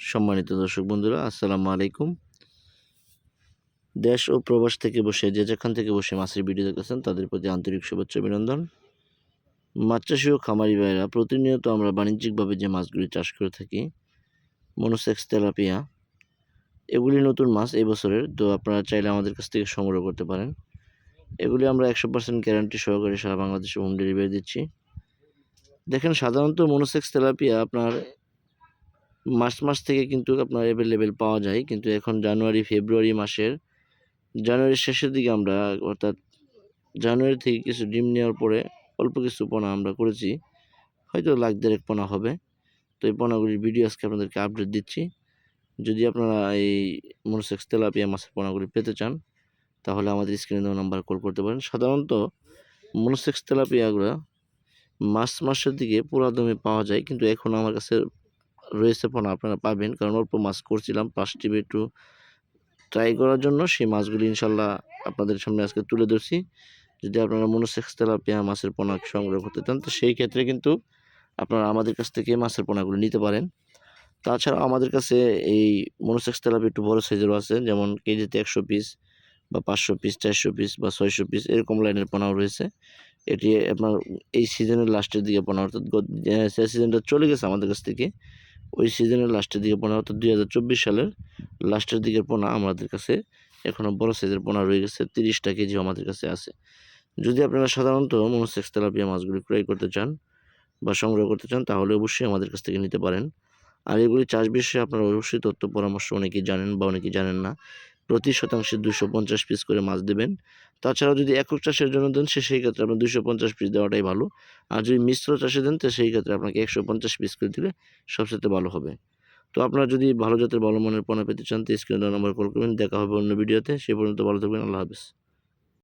সম্মানিত দর্শক বন্ধুরা, আসসালামু আলাইকুম। দেশ ও প্রবাস থেকে বসে, যে যেখান থেকে বসে মাছের ভিডিও দেখতেছেন, তাদের প্রতি আন্তরিক শুভেচ্ছা অভিনন্দন। মাছ চাষি ও খামারি ভাইরা প্রতিনিয়ত আমরা বাণিজ্যিকভাবে যে মাছগুলি চাষ করে থাকি, মনোসেক্স তেলাপিয়া, এগুলি নতুন মাছ এই বছরের, তো আপনারা চাইলে আমাদের কাছ থেকে সংগ্রহ করতে পারেন। এগুলি আমরা একশো পার্সেন্ট গ্যারান্টি সহকারে সারা বাংলাদেশে হোম ডেলিভারি দিচ্ছি। দেখেন, সাধারণত মনোসেক্স তেলাপিয়া আপনার মার্চ মাস থেকে কিন্তু আপনার অ্যাভেলেবেল পাওয়া যায়। কিন্তু এখন জানুয়ারি, ফেব্রুয়ারি মাসের, জানুয়ারির শেষের দিকে আমরা, অর্থাৎ জানুয়ারি থেকে কিছু ডিম নেওয়ার পরে অল্প কিছু পোনা আমরা করেছি। হয়তো লাখ দেড়েক পোনা হবে। তো এই পোনাগুলির ভিডিও আজকে আপনাদেরকে আপডেট দিচ্ছি। যদি আপনারা এই মনোসেক্স তেলাপিয়া মাছের পোনাগুলি পেতে চান, তাহলে আমাদের স্ক্রিনে দেওয়া নাম্বার কল করতে পারেন। সাধারণত মনোসেক্স তেলাপিয়াগুলো মার্চ মাসের দিকে পুরা দমে পাওয়া যায়। কিন্তু এখন আমার কাছে রয়েছে পোনা আপনারা পাবেন। কারণ অল্প মাছ করছিলাম পাঁচটি একটু ট্রাই করার জন্য। সেই মাছগুলি ইনশাল্লাহ আপনাদের সামনে আজকে তুলে ধরছি। যদি আপনারা মনোসেক্স তেলাপিয়া মাছের পোনা সংগ্রহ করতে চান, তো সেই ক্ষেত্রে কিন্তু আপনারা আমাদের কাছ থেকে মাছের পোনাগুলো নিতে পারেন। তাছাড়া আমাদের কাছে এই মনোসেক্স তেলাপি একটু বড় সাইজেরও আছে, যেমন কেজিতে একশো পিস বা পাঁচশো পিস চারশো পিস বা ছয়শো পিস এরকম লাইনের পোনাও রয়েছে। এটি আপনার এই সিজনের লাস্টের দিকে পোনা, অর্থাৎ সিজনটা চলে গেছে আমাদের কাছ থেকে। ওই সিজনের লাস্টের দিকে পোনা অর্থাৎ দুই হাজার চব্বিশ সালের লাস্টের দিকের পোনা আমাদের কাছে এখনও বড় সাইজের পোনা রয়ে গেছে, তিরিশটা কেজি আমাদের কাছে আছে। যদি আপনারা সাধারণত মনোসেক্স তেলাপিয়া মাছগুলি ক্রয় করতে চান বা সংগ্রহ করতে চান, তাহলে অবশ্যই আমাদের কাছ থেকে নিতে পারেন। আর এগুলি চাষ বিষয়ে আপনারা অবশ্যই তথ্য পরামর্শ অনেকেই জানেন বা অনেকেই জানেন না। প্রতি শতাংশে দুশো পঞ্চাশ পিস করে মাছ দেবেন। তাছাড়াও যদি একক চাষের জন্য দেন, সে সেই ক্ষেত্রে আপনার দুশো পঞ্চাশ পিস দেওয়াটাই ভালো। আর যদি মিশ্র চাষে দেন, তো সেই ক্ষেত্রে আপনাকে একশো পঞ্চাশ পিস করে দিলে সবচেয়ে ভালো হবে। তো আপনারা যদি ভালো জাতের ভালো মনের পোনা পেতে চান, তো স্ক্রিনে নম্বর কল করবেন। দেখা হবে অন্য ভিডিওতে। সে পর্যন্ত ভালো থাকবেন। আল্লাহ হাফিজ।